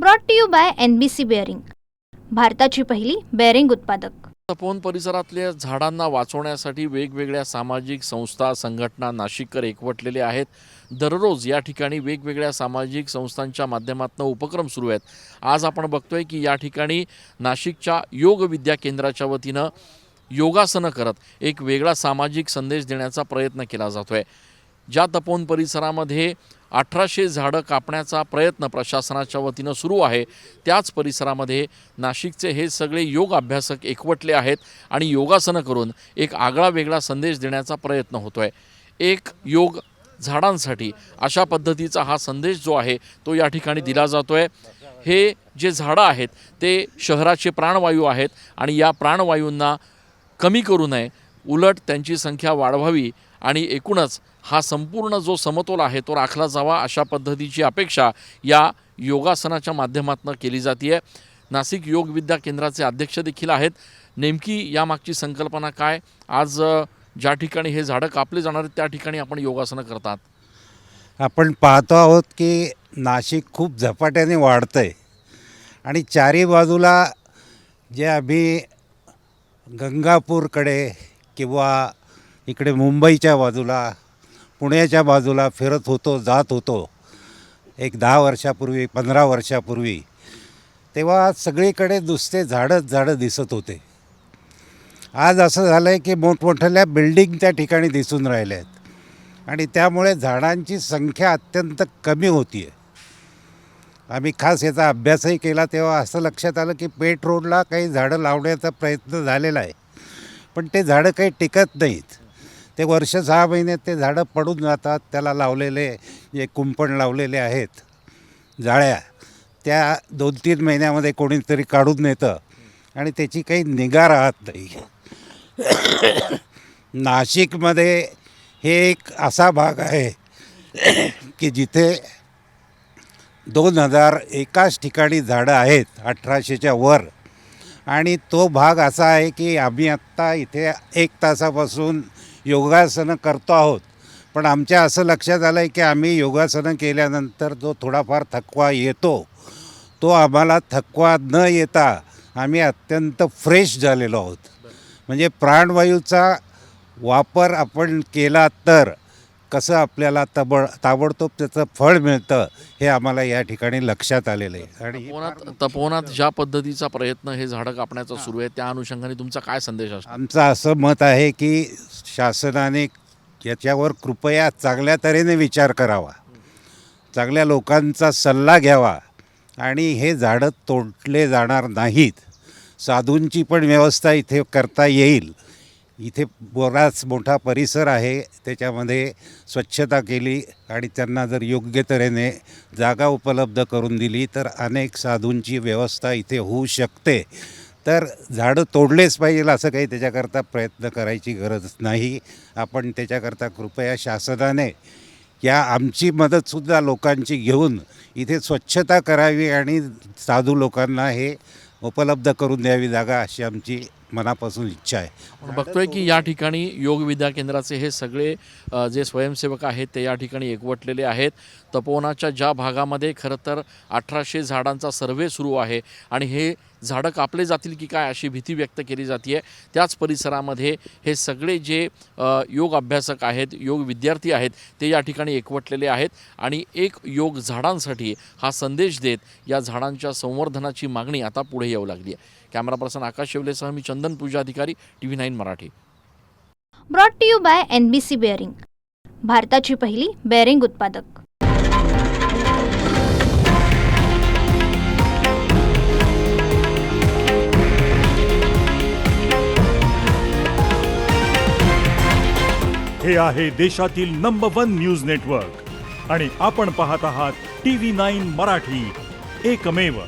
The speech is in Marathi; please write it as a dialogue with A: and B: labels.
A: Brought to you by N B C bearing भारताची पहिली बेअरिंग उत्पादक.
B: तपोवन परिसरातल्या झाडांना वाचवण्यासाठी वेगवेगळ्या सामाजिक संस्था संघटना नाशिककर एकवटलेले आहेत. दररोज या ठिकाणी वेगवेगळ्या सामाजिक संस्थांच्या माध्यमातून उपक्रम सुरू आहेत. आज आपण बघतोय की या ठिकाणी नाशिकच्या योग विद्या केंद्राच्या वतीनं योगासनं करत एक वेगळा सामाजिक संदेश देण्याचा प्रयत्न केला जातोय. ज्या तपोवन परिसरामध्ये अठराशे झाडं कापण्याचा प्रयत्न प्रशासनाच्या वतीनं सुरू आहे. त्याच परिसरामध्ये नाशिकचे हे सगळे योग अभ्यासक एकवटले आहेत आणि योगासनं करून एक आगळा वेगळा संदेश देण्याचा प्रयत्न होतो आहे एक योग झाडांसाठी अशा पद्धतीचा हा संदेश जो आहे तो या ठिकाणी दिला जातो आहे हे जे झाडं आहेत ते शहराचे प्राणवायू आहेत आणि या प्राणवायूंना कमी करू नये. उलट त्यांची संख्या वाढवावी आणि एकूणच हा संपूर्ण जो समतोल आहे तो राखला जावा अशा पद्धतीची अपेक्षा या योगासनाच्या माध्यमातून केली जाते आहे नाशिक योग विद्या केंद्राचे अध्यक्ष देखील आहेत. नेमकी यामागची संकल्पना काय? आज ज्या ठिकाणी हे झाडं कापले जाणार आहेत त्या ठिकाणी आपण योगासनं करतात.
C: आपण पाहतो आहोत की नाशिक खूप झपाट्याने वाढतं आहे आणि चारी बाजूला जे आम्ही गंगापूरकडे किंवा इकडे मुंबईच्या बाजूला पुण्याच्या बाजूला फिरत होतो जात होतो. एक दहा वर्षापूर्वी पंधरा वर्षापूर्वी तेव्हा सगळीकडे नुसते झाडंच झाडं दिसत होते. आज असं झालं आहे की मोठमोठ्या बिल्डिंग त्या ठिकाणी दिसून राहिल्या आहेत आणि त्यामुळे झाडांची संख्या अत्यंत कमी होती आहे आम्ही खास याचा अभ्यासही केला तेव्हा असं लक्षात आलं की पेट रोडला काही झाडं लावण्याचा प्रयत्न झालेला आहे. पण ते झाडं काही टिकत नाहीत. ते वर्ष सहा महिन्यात ते झाडं पडून जातात त्याला लावलेले जे कुंपण लावलेले आहेत जाळ्या त्या दोन तीन महिन्यामध्ये कोणीतरी काढून नेतं. आणि त्याची काही निगा राहत नाही. नाशिकमध्ये हे एक असा भाग आहे की जिथे दोन हजार एकाच ठिकाणी झाडं आहेत अठराशेच्या वर. आणि तो भाग असा आहे की आम्ही आत्ता इथे एक तासापासून योगासनं करतो आहोत. पण आमच्या असं लक्षात आलं आहे की आम्ही योगासनं केल्यानंतर जो थोडाफार थकवा येतो तो आम्हाला थकवा न येता आम्ही अत्यंत फ्रेश झालेलो आहोत. म्हणजे प्राणवायूचा वापर आपण केला तर कसं आपल्याला तबड ताबडतोब त्याचं फळ मिळतं हे आम्हाला या ठिकाणी लक्षात आलेलं आहे. आणि
B: तपोवनात तपोवनात ज्या पद्धतीचा प्रयत्न हे झाडं कापण्याचा सुरू आहे त्या अनुषंगाने तुमचा काय संदेश असतो?
C: आमचं असं मत आहे की शासनाने याच्यावर कृपया चांगल्या तऱ्हेने विचार करावा. चांगल्या लोकांचा सल्ला घ्यावा. आणि हे झाडं तोडले जाणार नाहीत. साधूंची पण व्यवस्था इथे करता येईल. इथे बराच मोठा परिसर आहे. त्याच्यामध्ये स्वच्छता केली आणि त्यांना जर योग्य तऱ्हेने जागा उपलब्ध करून दिली तर अनेक साधूंची व्यवस्था इथे होऊ शकते. तर झाडं तोडलेच पाहिजे असं काही त्याच्याकरता प्रयत्न करायची गरज नाही. आपण त्याच्याकरता कृपया शासनाने या आमची मदतसुद्धा लोकांची घेऊन इथे स्वच्छता करावी आणि साधू लोकांना हे उपलब्ध करून द्यावी जागा अशी आमची मनापासून इच्छा आहे.
B: आपण बघतोय की या ठिकाणी योग विद्या केंद्राचे हे सगळे अ, जे स्वयंसेवक आहेत ते या ठिकाणी एकवटलेले आहेत. तपोवनाच्या ज्या भागामध्ये खरं तर अठराशे झाडांचा सर्वे सुरू आहे आणि हे झाडं कापले जातील की काय अशी भीती व्यक्त केली जाते त्याच परिसरामध्ये हे सगळे जे अ, योग अभ्यासक आहेत योग विद्यार्थी आहेत ते या ठिकाणी एकवटलेले आहेत आणि एक योग झाडांसाठी हा संदेश देत या झाडांच्या संवर्धनाची मागणी आता पुढे येऊ लागली आहे camera person Akash शेवलेसह me Chandan Pooja Adhikari T V nine Marathi.
A: Brought to you by N B C bearing भारताची पहिली बेअरिंग उत्पादक.
D: हे आहे देशातील नंबर वन न्यूज नेटवर्क आणि आपण पाहत आहात टी व्ही नाईन मराठी. एकमेव